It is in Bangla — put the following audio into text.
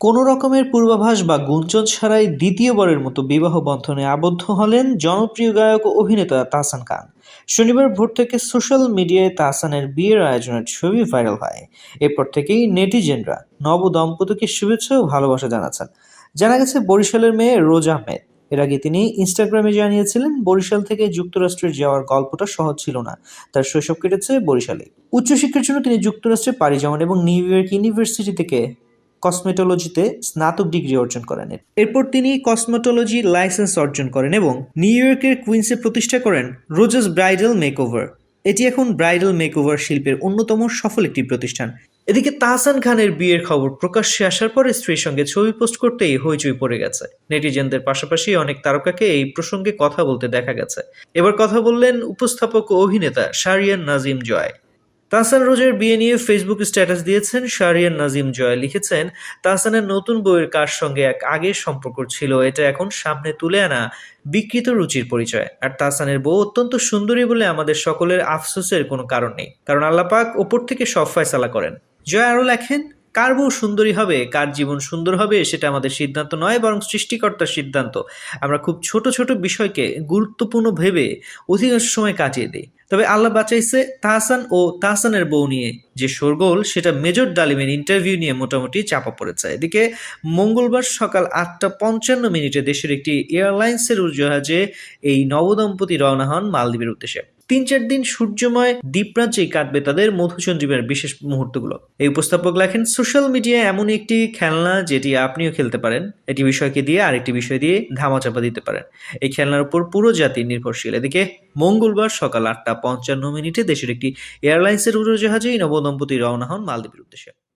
কোনো রকমের পূর্বাভাস বা গুঞ্জন ছাড়াই দ্বিতীয়বারের মতো বিবাহ বন্ধনে আবদ্ধ হলেন জনপ্রিয় গায়ক ও অভিনেতা তাহসান খান। শনিবার ভোর থেকে সোশ্যাল মিডিয়ায় তাহসানের বিয়ের আয়োজনের ছবি ভাইরাল হয়। এরপর থেকেই নেটিজেনরা নব দম্পতিকে শুভেচ্ছা ও ভালোবাসা জানাচ্ছেন। জানা গেছে, বরিশালের মেয়ে রোজ আহমেদ। এর আগে তিনি ইনস্টাগ্রামে জানিয়েছিলেন, বরিশাল থেকে যুক্তরাষ্ট্রে যাওয়ার গল্পটা সহজ ছিল না। তার শৈশব কেটেছে বরিশালে। উচ্চশিক্ষার জন্য তিনি যুক্তরাষ্ট্রে পাড়ি জমান এবং নিউ ইয়র্ক ইউনিভার্সিটি থেকে কসমেটোলজিতে স্নাতক ডিগ্রি অর্জন করেন। এরপর তিনি কসমেটোলজি লাইসেন্স অর্জন করেন এবং নিউ ইয়র্কের কুইন্সে প্রতিষ্ঠা করেন রোজাস ব্রাইডাল মেকওভার এটি এখন ব্রাইডাল মেকওভার শিল্পের অন্যতম সফল একটি প্রতিষ্ঠান। এদিকে তাহসান খানের বিয়ের খবর প্রকাশ্যে আসার পরে স্ত্রীর সঙ্গে ছবি পোস্ট করতেই হইচই পড়ে গেছে। নেটিজেনদের পাশাপাশি অনেক তারকাকে এই প্রসঙ্গে কথা বলতে দেখা গেছে। এবার কথা বললেন উপস্থাপক ও অভিনেতা শারিয়ান নাজিম জয়। তাহসান রোজের বিয়ে নিয়ে ফেসবুক স্ট্যাটাস দিয়েছেন শারিয়ান নাজিম জয়। লিখেছেন, তাহসানের নতুন বইয়ের কার সঙ্গে এক আগের সম্পর্ক ছিল? এটা এখন সামনে তুলে আনা বিকৃত রুচির পরিচয়। আর তাহসানের বউ অত্যন্ত সুন্দরী বলে আমাদের সকলের আফসোসের কোনো কারণ নেই। কারণ আল্লাপাক ওপর থেকে সব ফয়সালা করেন। জয় আরও লেখেন, কার বউ সুন্দরী হবে? কার জীবন সুন্দর হবে? সেটা আমাদের সিদ্ধান্ত নয়, বরং সৃষ্টিকর্তার সিদ্ধান্ত। আমরা খুব ছোট ছোট বিষয়কে গুরুত্বপূর্ণ ভেবে অধিকাংশ সময় কাটিয়ে দিই। তবে আল্লাহ বাঁচাইছে তাহসান ও তাহসানের বউ নিয়ে যে শোরগোল, সেটা মেজর ডালিমের ইন্টারভিউ নিয়ে মোটামুটি চাপা পড়েছে। এদিকে মঙ্গলবার সকাল আটটা পঞ্চান্ন মিনিটে দেশের একটি এয়ারলাইন্সের উড়োজাহাজে এই নবদম্পতি রওনা হন মালদ্বীপের উদ্দেশ্যে। তিন চার দিন সূর্যময় দ্বীপরাজ্যেই কাটবে তাদের মধুচন্দ্রিমের বিশেষ মুহূর্তগুলো। এই উপস্থাপক লেখেন, সোশ্যাল মিডিয়া এমন একটি খেলনা যেটি আপনিও খেলতে পারেন, এটি বিষয়কে দিয়ে আরেকটি বিষয় দিয়ে ধামাচাপা দিতে পারেন। এই খেলনার উপর পুরো জাতি নির্ভরশীল। এদিকে, মঙ্গলবার সকাল আটটা পঞ্চান্ন মিনিটে দেশের একটি এয়ারলাইন্সের উড়োজাহাজেই নবদম্পতি রওনা হন মালদ্বীপের উদ্দেশ্যে।